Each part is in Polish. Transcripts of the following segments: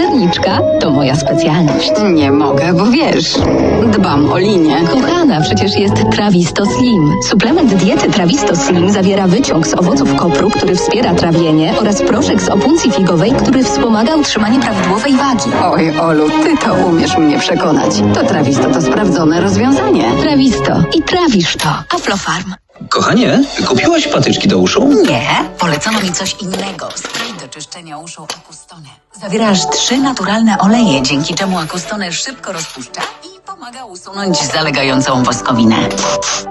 Pierniczka to moja specjalność. Nie mogę, bo wiesz, dbam o linię. Kochana, przecież jest Trawisto Slim. Suplement diety Trawisto Slim zawiera wyciąg z owoców kopru, który wspiera trawienie oraz proszek z opuncji figowej, który wspomaga utrzymanie prawidłowej wagi. Oj, Olu, ty to umiesz mnie przekonać. To Trawisto to sprawdzone rozwiązanie. Trawisto i trawisz to. Aflofarm. Kochanie, kupiłaś patyczki do uszu? Nie, polecono mi coś innego. Czyszczenia uszu Akustone. Zawiera aż trzy naturalne oleje, dzięki czemu Akustone szybko rozpuszcza i pomaga usunąć zalegającą woskowinę.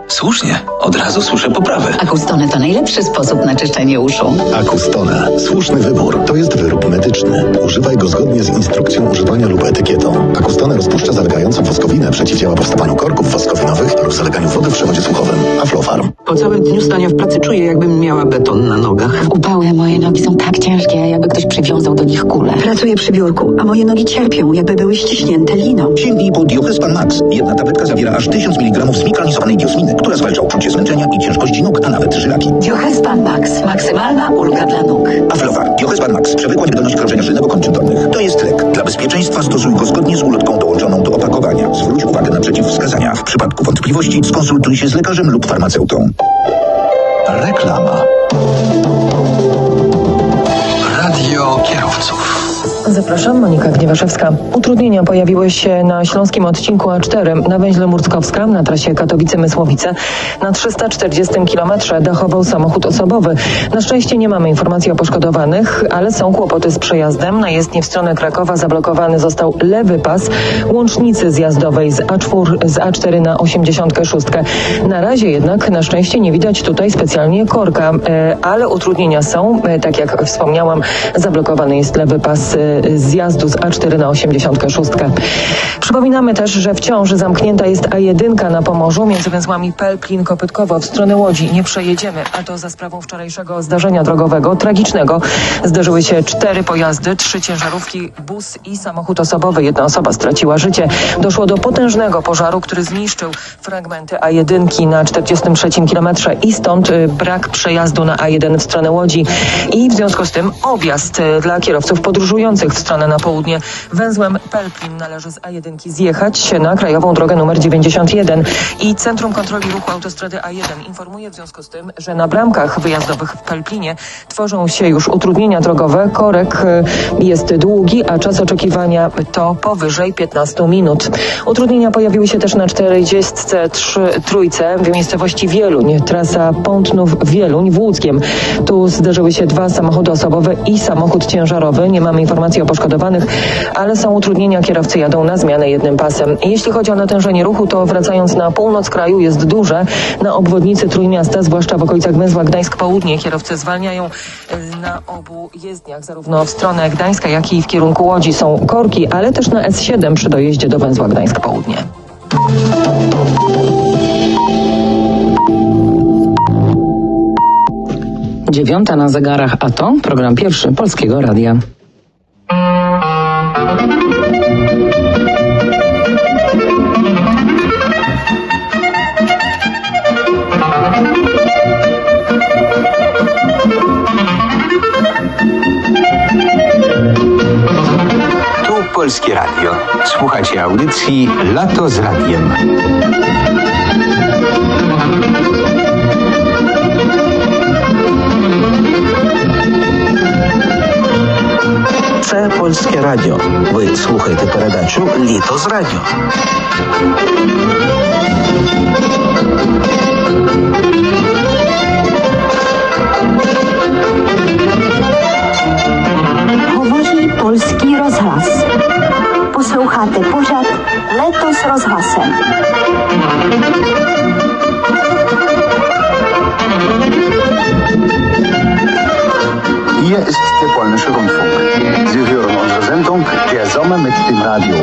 Słusznie, od razu słyszę poprawę. Akustone to najlepszy sposób na czyszczenie uszu. Akustone. Słuszny wybór. To jest wyrób medyczny. Używaj go zgodnie z instrukcją używania lub etykietą. Akustone rozpuszcza zalegającą woskowinę, przeciwdziała powstawaniu korków woskowinowych lub zaleganiu wody w przewodzie słuchowym. Aflofarm. Po całym dniu stania w pracy czuję, jakbym miała beton na nogach. Upały moje nogi są tak ciężkie, jakby ktoś przywiązał do nich kulę. Pracuję przy biurku, a moje nogi cierpią, jakby były ściśnięte liną. Sięgnij po Diochespan Max. Jedna tabletka zawiera aż 1000 mg zmikronizowanej diosminy, która zwalcza uczucie zmęczenia i ciężkości nóg, a nawet żylaki. Diochespan Max. Maksymalna ulga dla nóg. Aflofarm. Diochespan Max. Przewlekła niewydolność krążenia żylnego kończyn dolnych. To jest lek. Dla bezpieczeństwa stosuj go zgodnie z ulotką dołączoną do opakowania. Zwróć uwagę na przeciwwskazania. W przypadku wątpliwości skonsultuj się z lekarzem lub farmaceutą. Reklama. Radio kierowców. Zapraszam, Monika Gniewaszewska. Utrudnienia pojawiły się na śląskim odcinku A4 na węźle Murckowska na trasie Katowice-Mysłowice. Na 340 km dachował samochód osobowy. Na szczęście nie mamy informacji o poszkodowanych, ale są kłopoty z przejazdem. Na jezdni w stronę Krakowa zablokowany został lewy pas łącznicy zjazdowej z A4, z A4 na 86. Na razie jednak na szczęście nie widać tutaj specjalnie korka, e, ale utrudnienia są. E, Tak jak wspomniałam, zablokowany jest lewy pas e, zjazdu z A4 na 86. Przypominamy też, że wciąż zamknięta jest A1 na Pomorzu między węzłami Pelplin, Kopytkowo w stronę Łodzi. Nie przejedziemy, a to za sprawą wczorajszego zdarzenia drogowego, tragicznego. Zdarzyły się cztery pojazdy, trzy ciężarówki, bus i samochód osobowy. Jedna osoba straciła życie. Doszło do potężnego pożaru, który zniszczył fragmenty A1 na 43 kilometrze i stąd y, brak przejazdu na A1 w stronę Łodzi i w związku z tym objazd y, dla kierowców podróżujących w stronę na południe węzłem Pelplin należy z A1 zjechać na krajową drogę numer 91 i Centrum Kontroli Ruchu Autostrady A1 informuje w związku z tym, że na bramkach wyjazdowych w Pelplinie tworzą się już utrudnienia drogowe. Korek y, jest długi, a czas oczekiwania to powyżej 15 minut. Utrudnienia pojawiły się też na 43 trójce w miejscowości Wieluń, trasa Pątnów-Wieluń w Łódzkiem. Tu zdarzyły się dwa samochody osobowe i samochód ciężarowy. Nie mamy informacji o poszkodowanych, ale są utrudnienia. Kierowcy jadą na zmianę jednym pasem. Jeśli chodzi o natężenie ruchu, to wracając na północ kraju jest duże. Na obwodnicy Trójmiasta, zwłaszcza w okolicach węzła Gdańsk-Południe, kierowcy zwalniają y, na obu jezdniach, zarówno w stronę Gdańska, jak i w kierunku Łodzi są korki, ale też na S7 przy dojeździe do węzła Gdańsk-Południe. Dziewiąta na zegarach, a to program pierwszy Polskiego Radia. Tu Polskie Radio. Słuchacie audycji Lato z Radiem. Це Польське Радіо. Ви слухаєте передачу Літо з Радіо. Говорить польський розгас. Послухати погляд лето з розгасem. Hier ist der polnische Rundfunk. Sie hören unsere Sendung Der Sommer mit dem Radio.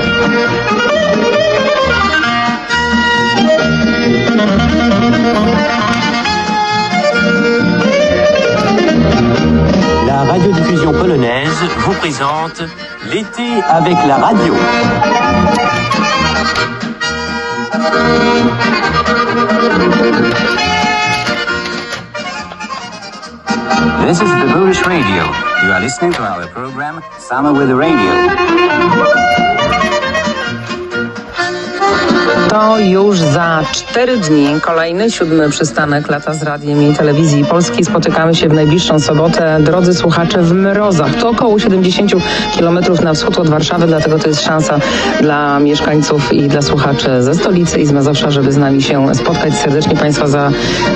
La radiodiffusion polonaise vous présente l'été avec la radio. This is the Polish Radio. You are listening to our program Summer with the Radio. To już za cztery dni kolejny siódmy przystanek lata z radiem i telewizji polskiej. Spotykamy się w najbliższą sobotę, drodzy słuchacze, w Mrozach. To około 70 kilometrów na wschód od Warszawy, dlatego to jest szansa dla mieszkańców i dla słuchaczy ze stolicy i z Mazowsza, żeby z nami się spotkać. Serdecznie Państwa za,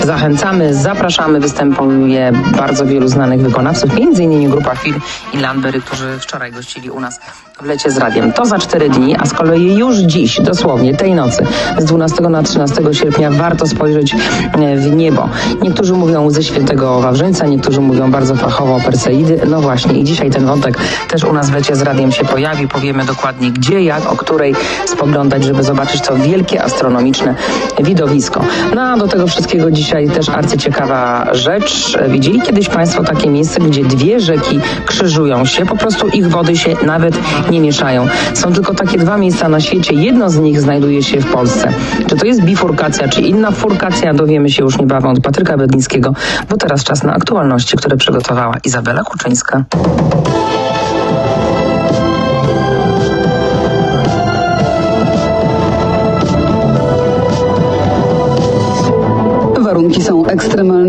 zachęcamy, zapraszamy. Występuje bardzo wielu znanych wykonawców, innymi grupa Fil i Landberry, którzy wczoraj gościli u nas w lecie z radiem. To za cztery dni, a z kolei już dziś, dosłownie tej nocy, z 12 na 13 sierpnia warto spojrzeć e, w niebo. Niektórzy mówią ze świętego Wawrzyńca, niektórzy mówią bardzo fachowo Perseidy. No właśnie i dzisiaj ten wątek też u nas w lecie z radiem się pojawi. Powiemy dokładnie gdzie, jak, o której spoglądać, żeby zobaczyć to wielkie astronomiczne widowisko. No a do tego wszystkiego dzisiaj też arcyciekawa rzecz. Widzieli kiedyś Państwo takie miejsce, gdzie dwie rzeki krzyżują się, po prostu ich wody się nawet nie mieszają. Są tylko takie dwa miejsca na świecie. Jedno z nich znajduje się w Polsce. Czy to jest bifurkacja, czy inna furkacja, dowiemy się już niebawem od Patryka Bednickiego, bo teraz czas na aktualności, które przygotowała Izabela Kuczyńska. Warunki są ekstremalne,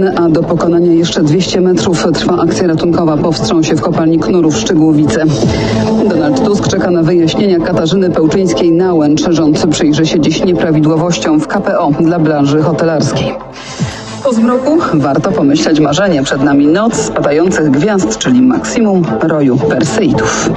pokonania jeszcze 200 metrów trwa akcja ratunkowa po wstrząsie w kopalni Knurów Szczygłowice. Donald Tusk czeka na wyjaśnienia Katarzyny Pełczyńskiej-Nałęcz. Rząd przyjrzy się dziś nieprawidłowościom w KPO dla branży hotelarskiej. Po zmroku warto pomyśleć marzenie. Przed nami noc spadających gwiazd, czyli maksimum roju Perseidów.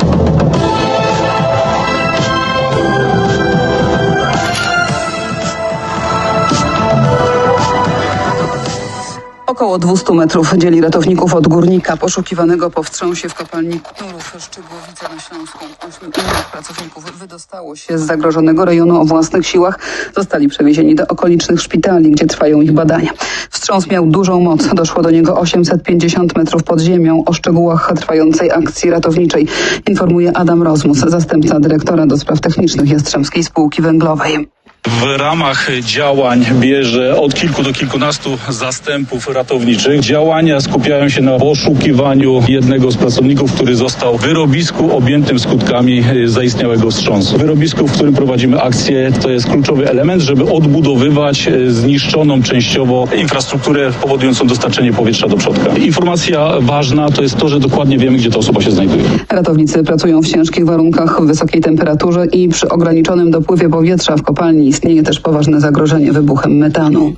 Około 200 metrów dzieli ratowników od górnika poszukiwanego po wstrząsie w kopalni Knurów Szczygłowice na Śląsku. Ośmiu innych pracowników wydostało się z zagrożonego rejonu o własnych siłach. Zostali przewiezieni do okolicznych szpitali, gdzie trwają ich badania. Wstrząs miał dużą moc. Doszło do niego 850 metrów pod ziemią. O szczegółach trwającej akcji ratowniczej informuje Adam Rozmus, zastępca dyrektora do spraw technicznych Jastrzębskiej Spółki Węglowej. W ramach działań bierze od kilku do kilkunastu zastępów ratowniczych. Działania skupiają się na poszukiwaniu jednego z pracowników, który został w wyrobisku objętym skutkami y, zaistniałego wstrząsu. Wyrobisku, w którym prowadzimy akcję, to jest kluczowy element, żeby odbudowywać y, zniszczoną częściowo infrastrukturę powodującą dostarczenie powietrza do przodka. Informacja ważna to jest to, że dokładnie wiemy, gdzie ta osoba się znajduje. Ratownicy pracują w ciężkich warunkach, w wysokiej temperaturze i przy ograniczonym dopływie powietrza w kopalni istnieje też poważne zagrożenie wybuchem metanu.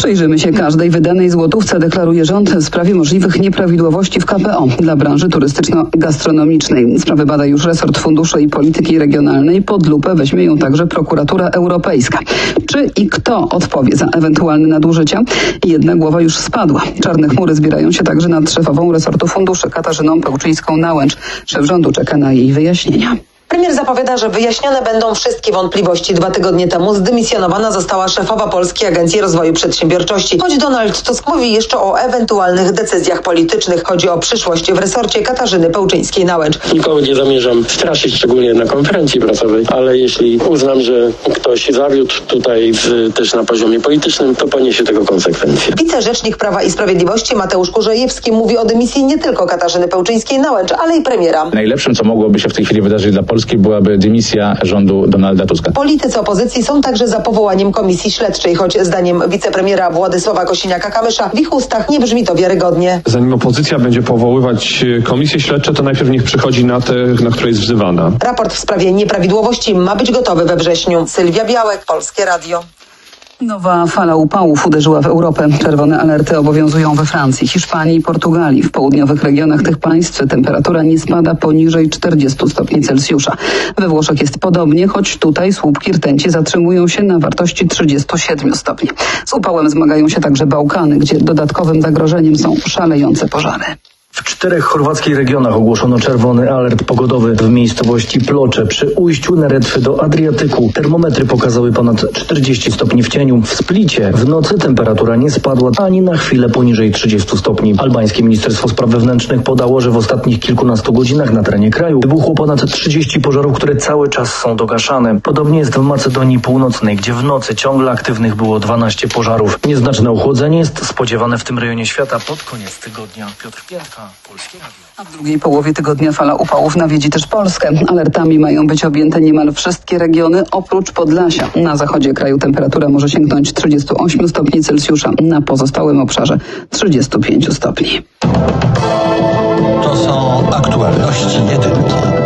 Przyjrzymy się każdej wydanej złotówce, deklaruje rząd w sprawie możliwych nieprawidłowości w KPO dla branży turystyczno-gastronomicznej. Sprawę bada już resort funduszy i polityki regionalnej. Pod lupę weźmie ją także prokuratura europejska. Czy i kto odpowie za ewentualne nadużycia? Jedna głowa już spadła. Czarne chmury zbierają się także nad szefową resortu funduszy Katarzyną Pełczyńską-Nałęcz. Szef rządu czeka na jej wyjaśnienia. Premier zapowiada, że wyjaśnione będą wszystkie wątpliwości. Dwa tygodnie temu zdymisjonowana została szefowa Polskiej Agencji Rozwoju Przedsiębiorczości. Choć Donald Tusk mówi jeszcze o ewentualnych decyzjach politycznych. Chodzi o przyszłość w resorcie Katarzyny Pełczyńskiej-Nałęcz. Nikogo nie zamierzam straszyć, szczególnie na konferencji prasowej, ale jeśli uznam, że ktoś zawiódł tutaj w, też na poziomie politycznym, to poniesie tego konsekwencje. Wicerzecznik Prawa i Sprawiedliwości Mateusz Kurzejewski mówi o dymisji nie tylko Katarzyny Pełczyńskiej-Nałęcz, ale i premiera. Najlepszym, co mogłoby się w tej chwili wydarzyć dla Polski, byłaby dymisja rządu Donalda Tuska. Politycy opozycji są także za powołaniem komisji śledczej, choć zdaniem wicepremiera Władysława Kosiniaka-Kamysza w ich ustach nie brzmi to wiarygodnie. Zanim opozycja będzie powoływać e, komisje śledcze, to najpierw niech przychodzi na te, na które jest wzywana. Raport w sprawie nieprawidłowości ma być gotowy we wrześniu. Sylwia Białek, Polskie Radio. Nowa fala upałów uderzyła w Europę. Czerwone alerty obowiązują we Francji, Hiszpanii i Portugalii. W południowych regionach tych państw temperatura nie spada poniżej 40 stopni Celsjusza. We Włoszech jest podobnie, choć tutaj słupki rtęci zatrzymują się na wartości 37 stopni. Z upałem zmagają się także Bałkany, gdzie dodatkowym zagrożeniem są szalejące pożary. W czterech chorwackich regionach ogłoszono czerwony alert pogodowy. W miejscowości Plocze przy ujściu Neretwy do Adriatyku termometry pokazały ponad 40 stopni w cieniu. W Splicie w nocy temperatura nie spadła ani na chwilę poniżej 30 stopni. Albańskie Ministerstwo Spraw Wewnętrznych podało, że w ostatnich kilkunastu godzinach na terenie kraju wybuchło ponad 30 pożarów, które cały czas są dogaszane. Podobnie jest w Macedonii Północnej, gdzie w nocy ciągle aktywnych było 12 pożarów. Nieznaczne ochłodzenie jest spodziewane w tym rejonie świata pod koniec tygodnia. Piotr. A w drugiej połowie tygodnia fala upałów nawiedzi też Polskę. Alertami mają być objęte niemal wszystkie regiony oprócz Podlasia. Na zachodzie kraju temperatura może sięgnąć 38 stopni Celsjusza, na pozostałym obszarze 35 stopni. To są aktualności jedynki.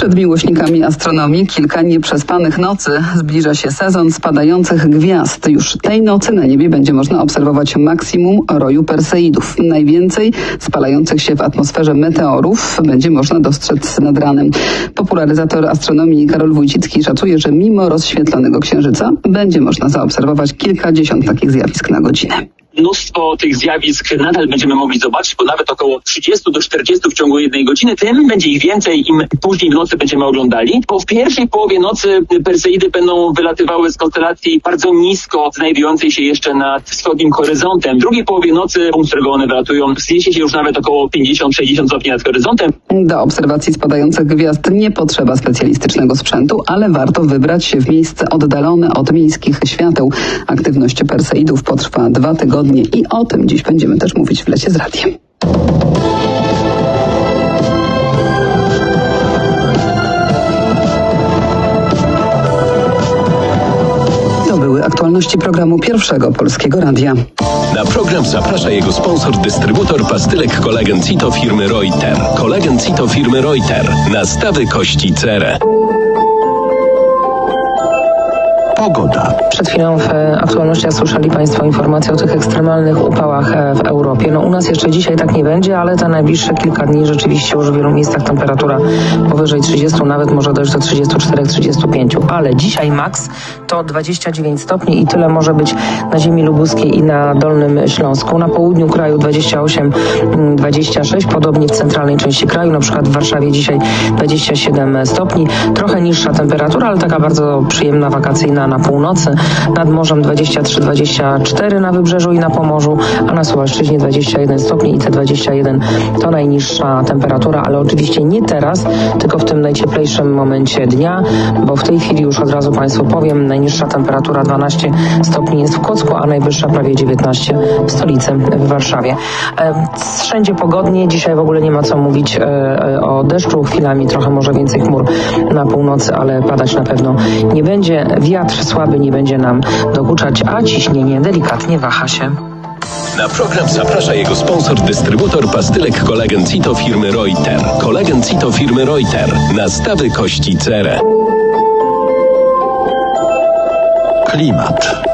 Przed miłośnikami astronomii kilka nieprzespanych nocy zbliża się sezon spadających gwiazd. Już tej nocy na niebie będzie można obserwować maksimum roju Perseidów. Najwięcej spalających się w atmosferze meteorów będzie można dostrzec nad ranem. Popularyzator astronomii Karol Wójcicki szacuje, że mimo rozświetlonego księżyca będzie można zaobserwować kilkadziesiąt takich zjawisk na godzinę. Mnóstwo tych zjawisk nadal będziemy mogli zobaczyć, bo nawet około 30 do 40 w ciągu jednej godziny, tym będzie ich więcej, im później w nocy będziemy oglądali. Bo w pierwszej połowie nocy Perseidy będą wylatywały z konstelacji bardzo nisko, znajdującej się jeszcze nad wschodnim horyzontem. W drugiej połowie nocy, punkt, z którego one wylatują, wzniesie się już nawet około 50-60 stopni nad horyzontem. Do obserwacji spadających gwiazd nie potrzeba specjalistycznego sprzętu, ale warto wybrać się w miejsce oddalone od miejskich świateł. Aktywność Perseidów potrwa dwa tygodnie i o tym dziś będziemy też mówić w lecie z radiem. To były aktualności programu Pierwszego Polskiego Radia. Na program zaprasza jego sponsor, dystrybutor pastylek kolagen Cito firmy Reuter. Kolagen Cito firmy Reuter. Nastawy kości cerę. Pogoda. Przed chwilą w e, aktualnościach słyszeli Państwo informacje o tych ekstremalnych upałach e, w Europie. No u nas jeszcze dzisiaj tak nie będzie, ale te najbliższe kilka dni rzeczywiście już w wielu miejscach temperatura powyżej 30, nawet może dojść do 34-35. Ale dzisiaj maks to 29 stopni i tyle może być na ziemi lubuskiej i na Dolnym Śląsku. Na południu kraju 28-26, podobnie w centralnej części kraju, na przykład w Warszawie dzisiaj 27 stopni. Trochę niższa temperatura, ale taka bardzo przyjemna, wakacyjna na północy. Nad morzem 23-24 na wybrzeżu i na Pomorzu, a na Suwalszczyźnie 21 stopni i te 21 to najniższa temperatura, ale oczywiście nie teraz, tylko w tym najcieplejszym momencie dnia, bo w tej chwili już od razu Państwu powiem, najniższa temperatura 12 stopni jest w Kłodzku, a najwyższa prawie 19 w stolicy w Warszawie. E, Wszędzie pogodnie, dzisiaj w ogóle nie ma co mówić e, e, o deszczu, chwilami trochę może więcej chmur na północy, ale padać na pewno nie będzie. Wiatr słaby nie będzie nam dokuczać, a ciśnienie delikatnie waha się. Na program zaprasza jego sponsor, dystrybutor pastylek kolagen Cito firmy Reuter. Kolagen Cito firmy Reuter. Nastawy kości cerę. Klimat.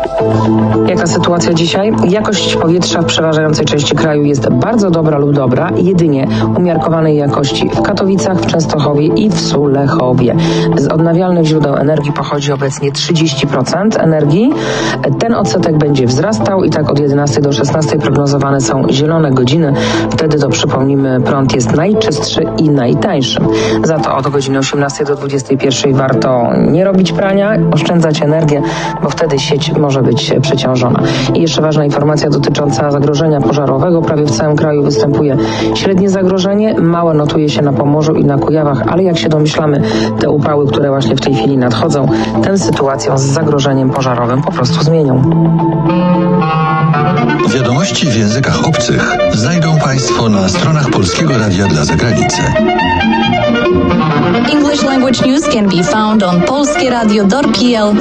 Jaka sytuacja dzisiaj? Jakość powietrza w przeważającej części kraju jest bardzo dobra lub dobra, jedynie umiarkowanej jakości w Katowicach, w Częstochowie i w Sulechowie. Z odnawialnych źródeł energii pochodzi obecnie 30% energii. Ten odsetek będzie wzrastał i tak od 11 do 16 prognozowane są zielone godziny. Wtedy to przypomnijmy, prąd jest najczystszy i najtańszy. Za to od godziny 18 do 21 warto nie robić prania, oszczędzać energię, bo wtedy sieć może być przeciążona. I jeszcze ważna informacja dotycząca zagrożenia pożarowego. Prawie w całym kraju występuje średnie zagrożenie. Małe notuje się na Pomorzu i na Kujawach, ale jak się domyślamy, te upały, które właśnie w tej chwili nadchodzą, tę sytuację z zagrożeniem pożarowym po prostu zmienią. Wiadomości w językach obcych znajdą Państwo na stronach Polskiego Radia dla Zagranicy. English language news can be found on polskieradio.pl